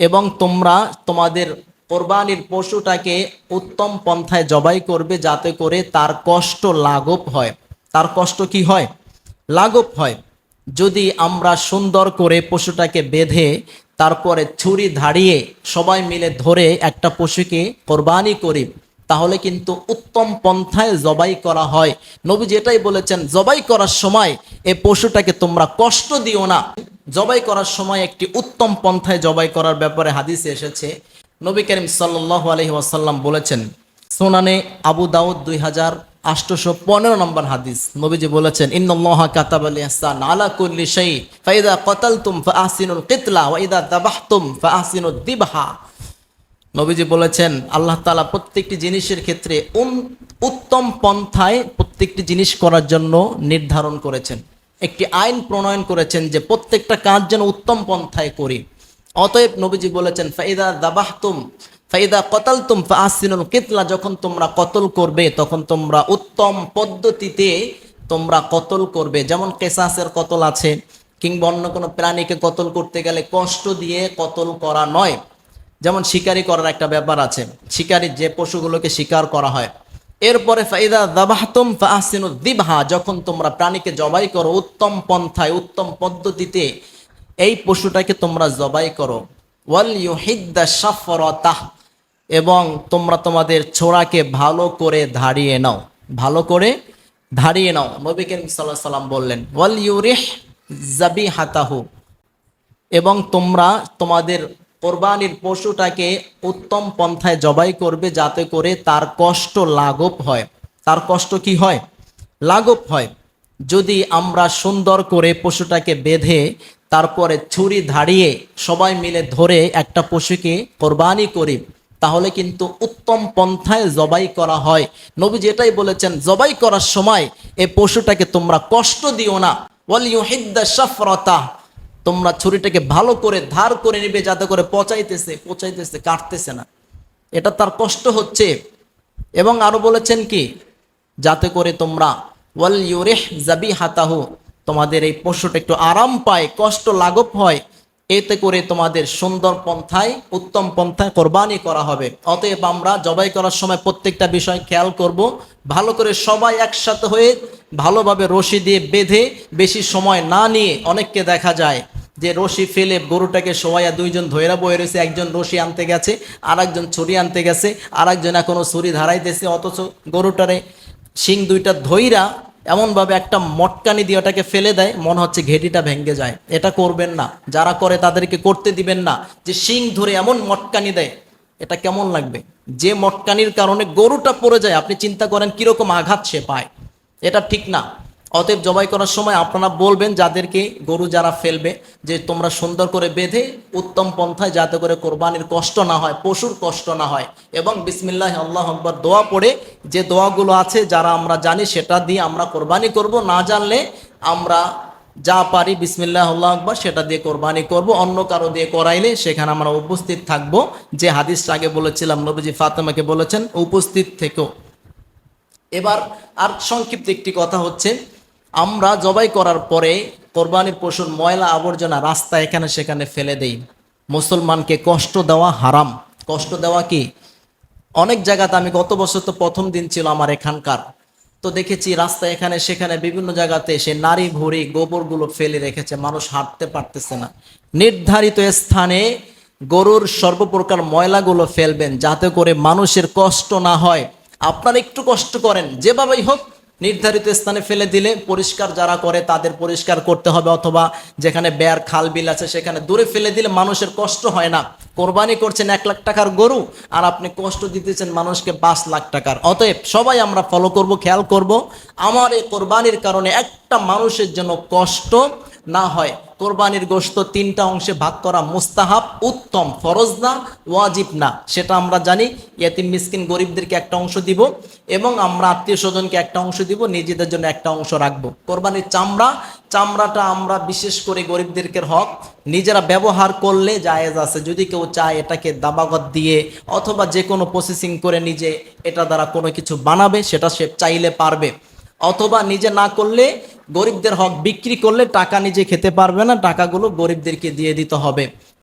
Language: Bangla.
এবং তোমরা তোমাদের কোরবানির পশুটাকে উত্তম পন্থায় জবাই করবে যাতে করে তার কষ্ট লাঘব হয়। তার কষ্ট কি হয়? লাঘব হয়। যদি আমরা সুন্দর করে পশুটাকে বেঁধে তারপরে ছুরি ধাড়িয়ে সবাই মিলে ধরে একটা পশুকে কোরবানি করি তাহলে কিন্তু উত্তম পন্থায় জবাই করা হয়। নবী যেটাই বলেছেন, জবাই করার সময় এই পশুটাকে তোমরা কষ্ট দিও না। জবাই করার সময় একটি উত্তম পন্থায় জবাই করার ব্যাপারে হাদিসে এসেছে। নবী করিম সাল্লাহ আলহি ওয়াসাল্লাম বলেছেন, সোনানে আবু দাউদ দুই হাজার আটশোশো পনেরো নম্বর হাদিস। নবীজি বলেছেন, ইন্নল্লাহ কাতাব নবীজি বলেছেন, আল্লাহ তালা প্রত্যেকটি জিনিসের ক্ষেত্রে উত্তম পন্থায় প্রত্যেকটি জিনিস করার জন্য নির্ধারণ করেছেন। একটি আইন প্রণয়ন করেছেন যে প্রত্যেকটা কাজ যেন উত্তম পন্থায় করি। অতএব নবীজি বলেছেন, ফাইদা দাবাহতুম, ফাইদা কতালতুম ফাহসিনুল কিতলা যখন তোমরা কতল করবে, তখন তোমরা উত্তম পদ্ধতিতে তোমরা কতল করবে। যেমন কেসাসের কতল আছে, কিংবা অন্য কোনো প্রাণীকে কতল করতে গেলে কষ্ট দিয়ে কতল করা নয়। যেমন শিকারি করার একটা ব্যাপার আছে। শিকারি যে পশুগুলোকে শিকার করা হয়। এরপরে ফাইদা দাবাহতুম ফাহসিনু দিবহা, যখন তোমরা প্রাণীকে জবাই করো, উত্তম পন্থায়, উত্তম পদ্ধতিতে এই পশুটাকে তোমরা জবাই করো। ওয়াল এবং তোমরা তোমাদের ছোড়াকে ভালো করে ধারিয়ে নাও। ভালো করে ধারিয়ে নাও, নবী করিম সাল্লাম বললেন, ওয়াল ইউরিহ জাবি হাতাহু এবং তোমরা তোমাদের কোরবানির পশুটাকে উত্তম পন্থায় জবাই করবে যাতে করে তার কষ্ট লাঘব হয়। তার কষ্ট কি হয়? লাঘব হয়। যদি আমরা সুন্দর করে পশুটাকে বেঁধে তারপরে ছুরি ধাড়িয়ে সবাই মিলে ধরে একটা পশুকে কোরবানি করি, তাহলে কিন্তু উত্তম পন্থায় জবাই করা হয়। নবী যেটাই বলেছেন, জবাই করার সময় এই পশুটাকে তোমরা কষ্ট দিও না। ওয়াল ইউহিদ্দা সাফরতা তোমরা ছুরিটাকে ভালো করে ধার করে নিবে, যাতে করে পচাইতেছে পচাইতেছে, কাটতেছে না। এটা তার কষ্ট হচ্ছে। এবং আরও বলেছেন কি, যাতে করে তোমরা ওয়াল ইউরেহ জাবি হাতাহ তোমাদের এই পশুটা একটু আরাম পায়, কষ্ট লাঘব হয় এতে করে তোমাদের সুন্দর পন্থায়, উত্তম পন্থায় কোরবানি করা হবে। অতএব আমরা জবাই করার সময় প্রত্যেকটা বিষয় খেয়াল করব। ভালো করে সবাই একসাথে হয়ে ভালোভাবে রশি দিয়ে বেঁধে বেশি সময় না নিয়ে অনেককে দেখা যায় যে রশি ফেলে গরুটাকে সবাইয়া দুইজন ধৈরা বয়ে রয়েছে একজন রশি আনতে গেছে আর একজন ছুরি আনতে গেছে আর একজন এখনও ছুরি ধারাইতেছে, অথচ গরুটারে শিং দুইটা ধইরা এমনভাবে একটা মটকানি দিয়ে ওটাকে ফেলে দেয়, মনে হচ্ছে ঘেটিটা ভেঙে যায়। এটা করবেন না। যারা করে তাদেরকে করতে দিবেন না। যে শিং ধরে এমন মটকানি দেয়, এটা কেমন লাগবে? যে মটকানির কারণে গরুটা পড়ে যায়, আপনি চিন্তা করেন কীরকম আঘাত সে পায়। এটা ঠিক না। অতএব জবাই করার সময় আপনারা বলবেন যাদেরকে গরু যারা ফেলবে যে তোমরা সুন্দর করে বেঁধে উত্তম পন্থায় যাতে করে কোরবানির কষ্ট না হয়, পশুর কষ্ট না হয়। এবং বিসমিল্লাহ, আল্লাহ আকবর দোয়া পড়ে যে দোয়াগুলো আছে যারা আমরা জানি সেটা দিয়ে আমরা কোরবানি করব। না জানলে আমরা যা পারি বিসমিল্লাহ, আল্লাহ আকবর সেটা দিয়ে কোরবানি করব। অন্য কারও দিয়ে করাইলে সেখানে আমরা উপস্থিত থাকব। যে হাদিসটা আগে বলেছিলাম, নবীজি ফাতেমাকে বলেছেন, উপস্থিত থেকেও এবার আর সংক্ষিপ্ত একটি কথা হচ্ছে আমরা জবাই করার পরে কোরবানির পশুর ময়লা আবর্জনা রাস্তা এখানে সেখানে ফেলে দেই। মুসলমানকে কষ্ট দেওয়া হারাম। কষ্ট দেওয়া কি? অনেক জায়গাতে আমি গত বছর তো প্রথম দিন ছিল আমার এখানকার। তো দেখেছি রাস্তা এখানে সেখানে বিভিন্ন জায়গাতে সে নারী ভুড়ি গোবরগুলো ফেলে রেখেছে, মানুষ হাঁটতে পারতেছে না। নির্ধারিত স্থানে গরুর সর্বপ্রকার ময়লাগুলো ফেলবেন যাতে করে মানুষের কষ্ট না হয়। আপনারা একটু কষ্ট করেন, যেভাবেই হোক নির্ধারিত স্থানে ফেলে দিলে পরিষ্কার যারা করে তাদের পরিষ্কার করতে হবে, অথবা যেখানে বেয়ার খাল বিল আছে সেখানে দূরে ফেলে দিলে মানুষের কষ্ট হয় না। কোরবানি করছেন এক লাখ টাকার গরু, আর আপনি কষ্ট দিতেছেন মানুষকে পাঁচ লাখ টাকার। অতএব সবাই আমরা ফলো করব, খেয়াল করব, আমার এই কোরবানির কারণে একটা মানুষের জন্য কষ্ট না হয়। কোরবানির গোশত তিনটা অংশে ভাগ করা মুস্তাহাব উত্তম, ফরজ না, ওয়াজিব না, সেটা আমরা জানি। ইয়াতিম মিসকিন গরিবদেরকে একটা অংশ দিব এবং আমরা আত্মীয় স্বজনকে একটা অংশ দিব, নিজেদের জন্য একটা অংশ রাখব। কোরবানির চামড়া, চামড়াটা আমরা বিশেষ করে গরিবদেরকে হক, নিজেরা ব্যবহার করলে জায়েজ আছে। যদি কেউ চায় এটাকে দাবাগত দিয়ে অথবা যে কোনো প্রসেসিং করে নিজে এটা দ্বারা কোনো কিছু বানাবে, সেটা সে চাইলে পারবে। অথবা নিজে না করলে গরিবদের হক বিক্রি করলে টাকা নিজে খেতে পারবে না, টাকাগুলো গরিবদেরকে দিয়ে দিতে হবে।